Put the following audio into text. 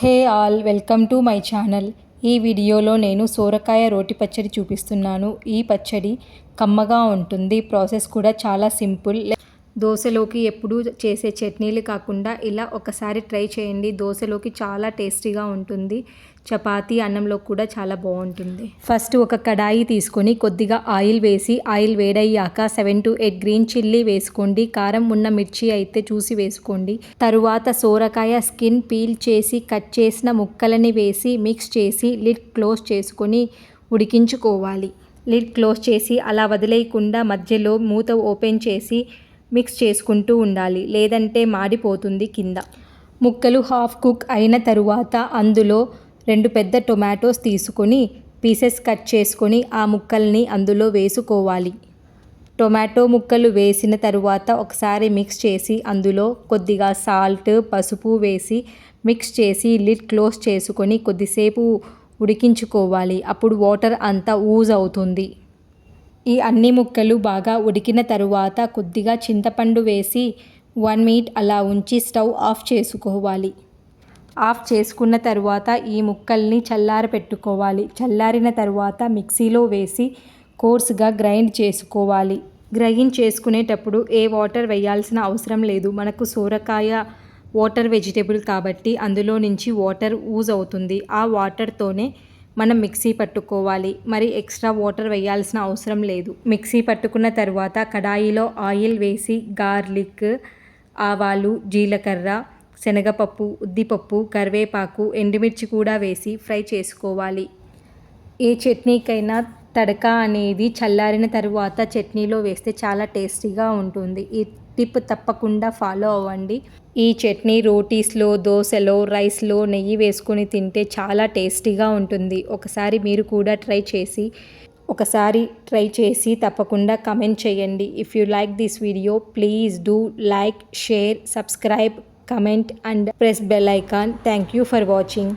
Hey all welcome to my channel. ఈ వీడియోలో నేను సోరకాయ రోటి పచ్చడి చూపిస్తున్నాను. ఈ పచ్చడి కమ్మగా ఉంటుంది. ప్రాసెస్ కూడా చాలా సింపుల్. దోశలోకి ఎప్పుడు చేసే చట్నీలు కాకుండా ఇలా ఒకసారి ట్రై చేయండి. దోశలోకి చాలా టేస్టీగా ఉంటుంది. చపాతీ అన్నంలో కూడా చాలా బాగుంటుంది. ఫస్ట్ ఒక కడాయి తీసుకొని కొద్దిగా ఆయిల్ వేసి ఆయిల్ వేడయ్యాక seven to eight green chilli వేసుకోండి. కారం ఉన్న మిర్చి అయితే చూసి వేసుకోండి. తరువాత సోరకాయ స్కిన్ పీల్ చేసి కట్ చేసిన ముక్కలని వేసి మిక్స్ చేసి లిడ్ క్లోజ్ చేసుకొని ఉడికించుకోవాలి. లిడ్ క్లోజ్ చేసి అలా వదిలేయకుండా మధ్యలో మూత ఓపెన్ చేసి మిక్స్ చేసుకుంటూ ఉండాలి. లేదంటే మాడిపోతుంది కింద. ముక్కలు హాఫ్ కుక్ అయిన తరువాత అందులో రెండు పెద్ద టొమాటోస్ తీసుకొని పీసెస్ కట్ చేసుకొని ఆ ముక్కల్ని అందులో వేసుకోవాలి. టొమాటో ముక్కలు వేసిన తరువాత ఒకసారి మిక్స్ చేసి అందులో కొద్దిగా సాల్ట్ పసుపు వేసి మిక్స్ చేసి లిడ్ క్లోజ్ చేసుకొని కొద్దిసేపు ఉడికించుకోవాలి. అప్పుడు వాటర్ అంతా ఊజ్ అవుతుంది. ఈ అన్ని ముక్కలు బాగా ఉడికిన తరువాత కొద్దిగా చింతపండు వేసి వన్ మినిట్ అలా ఉంచి స్టవ్ ఆఫ్ చేసుకోవాలి. ఆఫ్ చేసుకున్న తర్వాత ఈ ముక్కల్ని చల్లార పెట్టుకోవాలి చల్లారిన తర్వాత మిక్సీలో వేసి కోర్స్గా గ్రైండ్ చేసుకోవాలి. గ్రైండ్ చేసుకునేటప్పుడు ఏ వాటర్ వేయాల్సిన అవసరం లేదు. మనకు సోరకాయ వాటర్ వెజిటేబుల్ కాబట్టి అందులో నుంచి వాటర్ ఊజ్ అవుతుంది. ఆ వాటర్తోనే మనం మిక్సీ పట్టుకోవాలి. మరి ఎక్స్ట్రా వాటర్ వేయాల్సిన అవసరం లేదు. మిక్సీ పట్టుకున్న తర్వాత కడాయిలో ఆయిల్ వేసి గార్లిక్ ఆవాలు జీలకర్ర శనగపప్పు ఉద్దిపప్పు కరివేపాకు ఎండుమిర్చి కూడా వేసి ఫ్రై చేసుకోవాలి. ఏ చట్నీకైనా తడక అనేది చల్లారిన తరువాత చట్నీలో వేస్తే చాలా టేస్టీగా ఉంటుంది. ఈ టిప్ తప్పకుండా ఫాలో అవ్వండి. ఈ చట్నీ రోటీస్లో దోశలో రైస్లో నెయ్యి వేసుకొని తింటే చాలా టేస్టీగా ఉంటుంది. ఒకసారి మీరు కూడా ట్రై చేసి ఒకసారి ట్రై చేసి తప్పకుండా కమెంట్ చేయండి. If you like this video please do like share subscribe comment and press bell icon thank you for watching